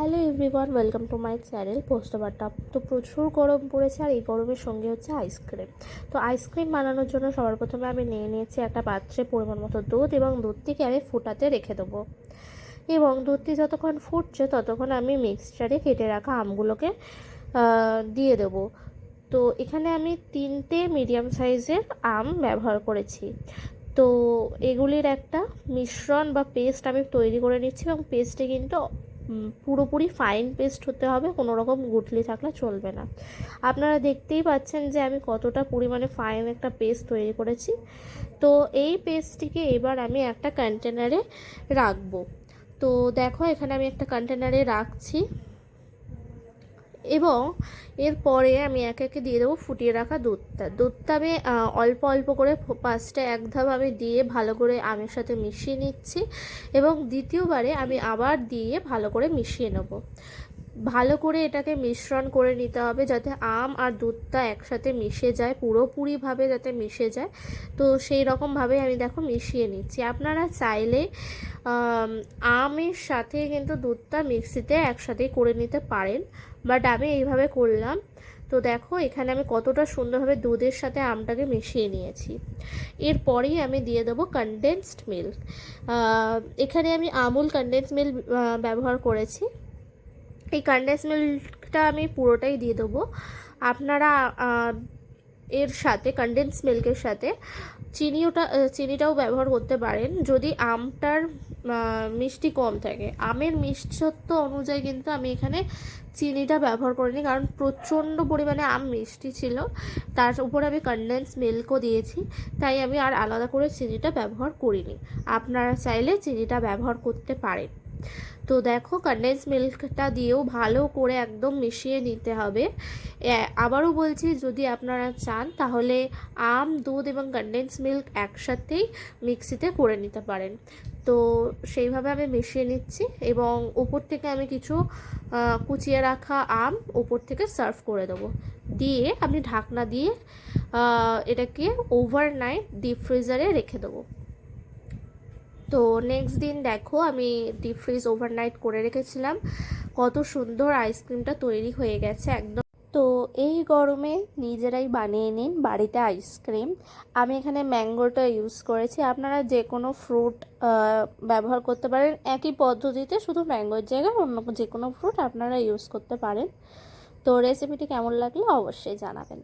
Hello everyone, welcome to my channel post top. তো প্রচুর গরম পড়েছে আর এই গরমের সঙ্গে হচ্ছে আইসক্রিম। তো আইসক্রিম বানানোর জন্য সবার প্রথমে আমি নিয়ে নিয়েছি একটা পাত্রে পরিমাণ মতো দুধ এবং দুধটিকে আমি ফুটাতে রেখে দেবো। এবং দুধটি যতক্ষণ ফুটছে ততক্ষণ আমি মিক্সচারে কেটে রাখা আমগুলোকে দিয়ে দেবো। তো এখানে আমি তিনটে মিডিয়াম সাইজের আম ব্যবহার করেছি। তো এগুলির একটা মিশ্রণ বা পেস্ট আমি তৈরি করে নিচ্ছি এবং পেস্টে কিন্তু পুরোপুরি ফাইন পেস্ট হতে হবে, কোনো রকম গুটলি থাকলে চলবে না। আপনারা দেখতেই পাচ্ছেন যে আমি কতটা পরিমাণে ফাইন একটা পেস্ট তৈরি করেছি। তো এই পেস্টটিকে এবার আমি একটা কন্টেনারে রাখব। তো দেখো এখানে আমি একটা কন্টেনারে রাখছি। এবং এরপরে আমি একে একে দিয়ে দেবো ফুটিয়ে রাখা দুধটা। দুধটা আমি অল্প অল্প করে পাঁচটা এক ধাপ আমি দিয়ে ভালো করে আমের সাথে মিশিয়ে নিচ্ছি এবং দ্বিতীয়বারে আমি আবার দিয়ে ভালো করে মিশিয়ে নেব। ভালো করে এটাকে মিশ্রণ করে নিতে হবে যাতে আম আর দুধটা একসাথে মিশে যায়, পুরোপুরিভাবে যাতে মিশে যায়। তো সেই রকমভাবে আমি দেখো মিশিয়ে নিচ্ছি। আপনারা চাইলে আমের সাথে কিন্তু দুধটা মিক্সিতে একসাথে করে নিতে পারেন, বাট আমি এইভাবে করলাম। তো দেখো এখানে আমি কতটা সুন্দরভাবে দুধের সাথে আমটাকে মিশিয়ে নিয়েছি। এরপরেই আমি দিয়ে দেবো কনডেন্সড মিল্ক এখানে আমি আমুল কনডেন্স মিল্ক ব্যবহার করেছি। এই কনডেন্স মিল্কটা আমি পুরোটাই দিয়ে দেবো। আপনারা এর সাথে কনডেন্স মিল্কের সাথে চিনিওটা চিনিটাও ব্যবহার করতে পারেন। যদি আমটার মিষ্টি কম থাকে। আমের মিষ্টত্ব অনুযায়ী কিন্তু আমি এখানে চিনিটা ব্যবহার করিনি, কারণ প্রচণ্ড পরিমাণে আম মিষ্টি ছিল। তার উপরে আমি কনডেন্স মিল্কও দিয়েছি, তাই আমি আর আলাদা করে চিনিটা ব্যবহার করিনি। আপনারা চাইলে চিনিটা ব্যবহার করতে পারেন। তো দেখো কনডেন্স মিল্কটা দিয়েও ভালো করে একদম মিশিয়ে নিতে হবে। আবারও বলছি, যদি আপনারা চান, তাহলে আম, দুধ এবং কনডেন্স মিল্ক একসাথেই মিক্সিতে করে নিতে পারেন। তো সেইভাবে আমি মিশিয়ে নিচ্ছি এবং উপর থেকে আমি কিছু কুচিয়ে রাখা আম উপর থেকে সার্ভ করে দেবো। দিয়ে আমি ঢাকনা দিয়ে এটাকে ওভারনাইট ডিপ ফ্রিজারে রেখে দেবো। তো নেক্সট দিন দেখো আমি ডিপ ফ্রিজ ওভারনাইট করে রেখেছিলাম। কত সুন্দর আইসক্রিমটা তৈরি হয়ে গেছে একদম। তো এই গরমে নিজেরাই বানিয়ে নিন বাড়িতে আইসক্রিম আমি এখানে ম্যাঙ্গোটা ইউজ করেছি। আপনারা যে কোনো ফ্রুট ব্যবহার করতে পারেন। একই পদ্ধতিতে শুধু ম্যাঙ্গোর জায়গায় অন্য যে কোনো ফ্রুট আপনারা ইউজ করতে পারেন। তো রেসিপিটি কেমন লাগল অবশ্যই জানাবেন।